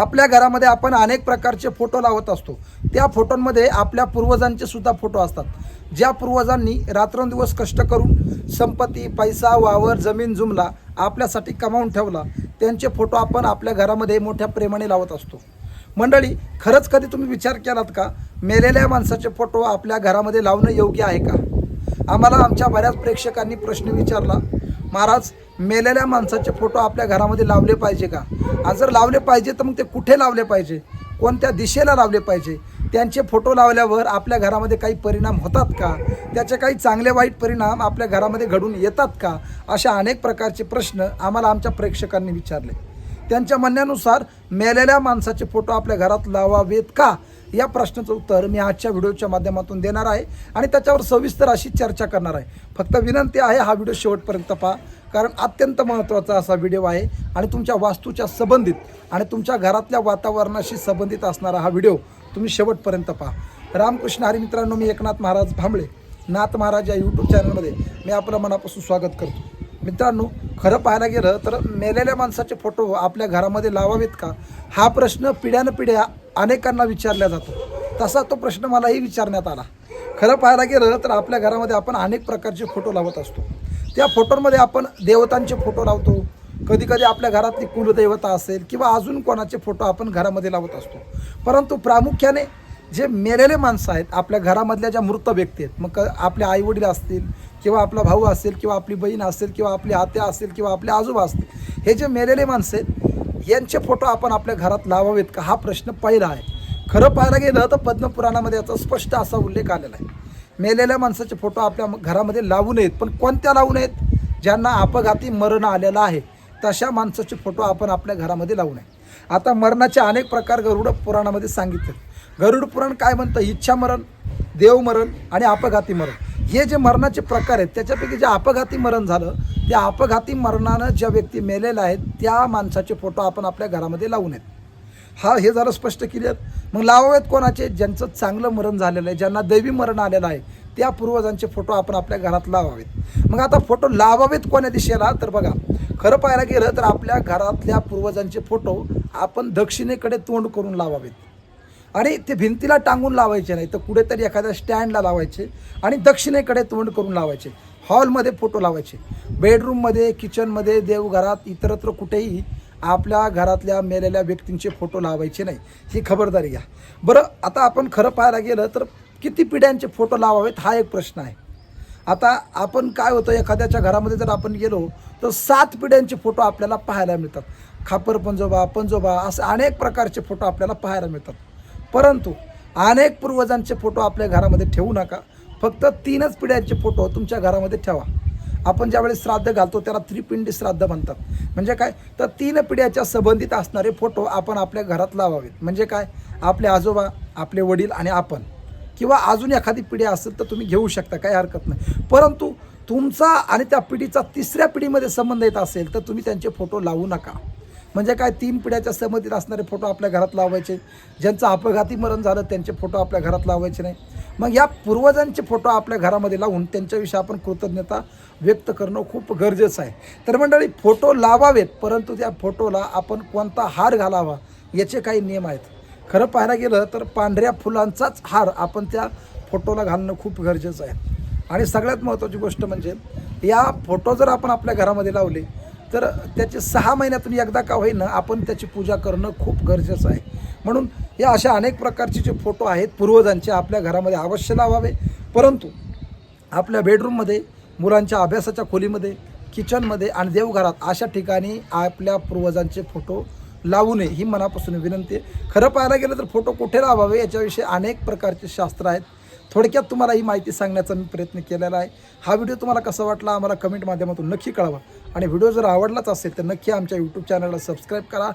आपल्या घरामध्ये आपण अनेक प्रकारचे फोटो लावत असतो. त्या फोटोंमध्ये आपल्या पूर्वजांचे सुद्धा फोटो असतात. ज्या पूर्वजांनी रात्रंदिवस कष्ट करून संपत्ती पैसा वावर जमीन जुमला आपल्यासाठी कमावून ठेवला त्यांचे फोटो आपण आपल्या घरामध्ये मोठ्या प्रेमाने लावत असतो. मंडळी खरंच कधी तुम्ही विचार केलात का? मेलेल्या माणसाचे फोटो आपल्या घरामध्ये लावणं योग्य आहे का? आम्हाला आमच्या बऱ्याच प्रेक्षकांनी प्रश्न विचारला. महाराज मेलेल्या माणसाचे फोटो आपल्या घरामध्ये लावले पाहिजे का? आणि जर लावले पाहिजे तर मग ते कुठे लावले पाहिजे? कोणत्या दिशेला लावले पाहिजे? त्यांचे फोटो लावल्यावर आपल्या घरामध्ये काही परिणाम होतात का? त्याचे काही चांगले वाईट परिणाम आपल्या घरामध्ये घडून येतात का? अशा अनेक प्रकारचे प्रश्न आम्हाला आमच्या प्रेक्षकांनी विचारले. त्यांच्या म्हणण्यानुसार मेलेल्या माणसाचे फोटो आपल्या घरात लावावेत का? या प्रश्नाचं उत्तर मी आजच्या व्हिडिओच्या माध्यमातून देणार आहे आणि त्याच्यावर सविस्तर अशी चर्चा करणार आहे. फक्त विनंती आहे हा व्हिडिओ शेवटपर्यंत पहा कारण अत्यंत महत्त्वाचा असा व्हिडिओ आहे आणि तुमच्या वास्तूच्या संबंधित आणि तुमच्या घरातल्या वातावरणाशी संबंधित असणारा हा व्हिडिओ तुम्ही शेवटपर्यंत पहा. रामकृष्ण हरी मित्रांनो मी एकनाथ महाराज भांबळे नाथ महाराज या यूट्यूब चॅनलमध्ये मी आपलं मनापासून स्वागत करतो. मित्रांनो खरं पाहायला गेलं तर मेलेल्या माणसाचे फोटो आपल्या घरामध्ये लावावेत का? हा प्रश्न पिढ्यानपिढ्या अनेकांना विचारला जातो. तसा तो प्रश्न मलाही विचारण्यात आला. खरं पाहायला गेलं तर आपल्या घरामध्ये आपण अनेक प्रकारचे फोटो लावत असतो. त्या फोटोंमध्ये आपण देवतांचे फोटो लावतो. कधी कधी आपल्या घरातली कुलदेवता असेल किंवा अजून कोणाचे फोटो आपण घरामध्ये लावत असतो. परंतु प्रामुख्याने जे मेलेले माणसं आहेत आपल्या घरामधल्या ज्या मृत व्यक्ती आहेत मग क- आपले आईवडील असतील किंवा आपला भाऊ असेल किंवा आपली बहीण असेल किंवा आपली आत्या असेल किंवा आपले आजोबा असतील हे जे मेलेले माणसं आहेत यांचे फोटो आपण आपल्या घरात लावावेत का? हा प्रश्न पहिला आहे. खरं पाहायला गेलं तर पद्मपुराणामध्ये याचा स्पष्ट असा उल्लेख आलेला आहे. मेलेल्या माणसाचे फोटो आपल्या घरामध्ये लावू नयेत पण कोणत्या लावू नयेत? ज्यांना अपघाती मरण आलेलं आहे तशा माणसाचे फोटो आपण आपल्या घरामध्ये लावू नये. आता मरणाचे अनेक प्रकार गरुड पुराणामध्ये सांगितले गरुड पुराण काय म्हणतं? इच्छा मरण देव मरण आणि अपघाती मरण. हे जे मरणाचे प्रकार आहेत त्याच्यापैकी जे अपघाती मरण झालं त्या अपघाती मरणानं ज्या व्यक्ती मेलेल्या आहेत त्या माणसाचे फोटो आपण आपल्या घरामध्ये लावू नयेत हा हे जरा स्पष्ट केले मग लावावेत कोणाचे? ज्यांचं चांगलं मरण झालेलं आहे ज्यांना दैवी मरण आलेलं आहे त्या पूर्वजांचे फोटो आपण आपल्या घरात लावावेत. मग आता फोटो लावावेत कोण्या दिशेला? तर बघा खरं पाहायला गेलं तर आपल्या घरातल्या पूर्वजांचे फोटो आपण दक्षिणेकडे तोंड करून लावावेत. आणि ते भिंतीला टांगून लावायचे नाही तर कुठेतरी एखाद्या स्टँडला लावायचे आणि दक्षिणेकडे तोंड करून लावायचे. हॉलमध्ये फोटो लावायचे. बेडरूममध्ये किचनमध्ये देवघरात इतरत्र कुठेही आपल्या घरातल्या मेलेल्या व्यक्तींचे फोटो लावायचे नाही. ही खबरदारी घ्या. बरं आता आपण खरं पाहायला गेलं तर किती पिढ्यांचे फोटो लावावेत हा एक प्रश्न आहे. आता आपण काय होतं एखाद्याच्या घरामध्ये जर आपण गेलो तर सात पिढ्यांचे फोटो आपल्याला पाहायला मिळतात. खापर पंजोबा पंजोबा असे अनेक प्रकारचे फोटो आपल्याला पाहायला मिळतात. परंतु अनेक पूर्वजांचे फोटो आपल्या घरामध्ये ठेवू नका. फक्त तीनच पिढ्यांचे फोटो तुमच्या घरामध्ये ठेवा. आपण ज्यावेळेस श्राद्ध घालतो त्याला त्रिपिंडी श्राद्ध म्हणतात. म्हणजे काय? तर तीन पिढ्याच्या संबंधित असणारे फोटो आपण आपल्या घरात लावावेत. म्हणजे काय? आपले आजोबा आपले वडील आणि आपण. किंवा अजून एखादी पिढी असेल तर तुम्ही घेऊ शकता काही हरकत नाही. परंतु तुमचा आणि त्या पिढीचा तिसऱ्या पिढीमध्ये संबंध येत असेल तर तुम्ही त्यांचे फोटो लावू नका. म्हणजे काय तीन पिढ्याच्या संबंधित असणारे फोटो आपल्या घरात लावायचे. ज्यांचं अपघाती मरण झालं त्यांचे फोटो आपल्या घरात लावायचे नाही. मग या पूर्वजांचे फोटो आपल्या घरामध्ये लावून त्यांच्याविषयी आपण कृतज्ञता व्यक्त करणं खूप गरजेचं आहे. तर मंडळी फोटो लावावेत परंतु त्या फोटोला आपण कोणता हार घालावा याचे काही नियम आहेत. खरं पाहायला गेलं तर पांढऱ्या फुलांचाच हार आपण त्या फोटोला घालणं खूप गरजेचं आहे. आणि सगळ्यात महत्त्वाची गोष्ट म्हणजे या फोटो जर आपण आपल्या घरामध्ये लावले तर त्याचे सहा महिन्यातून एकदा का होईना आपण त्याची पूजा करणं खूप गरजेचं आहे. म्हणून या अशा अनेक प्रकारचे जे फोटो आहेत पूर्वजांचे आपल्या घरामध्ये अवश्य लावावे. परंतु आपल्या बेडरूममध्ये मुलांच्या अभ्यासाच्या खोलीमध्ये किचनमध्ये आणि देवघरात अशा ठिकाणी आपल्या पूर्वजांचे फोटो लावू नये ही मनापासून विनंती आहे. खरं पाहायला गेलं तर फोटो कुठे लावावे याच्याविषयी अनेक प्रकारचे शास्त्र आहेत. थोडक्यात तुम्हाला ही माहिती सांगण्याचा मी प्रयत्न केलेला आहे. हा व्हिडिओ तुम्हाला कसा वाटला आम्हाला कमेंट माध्यमातून नक्की कळवा. आणि व्हिडिओ जर आवडलाच असेल तर नक्की आमच्या यूट्यूब चॅनलला सबस्क्राईब करा.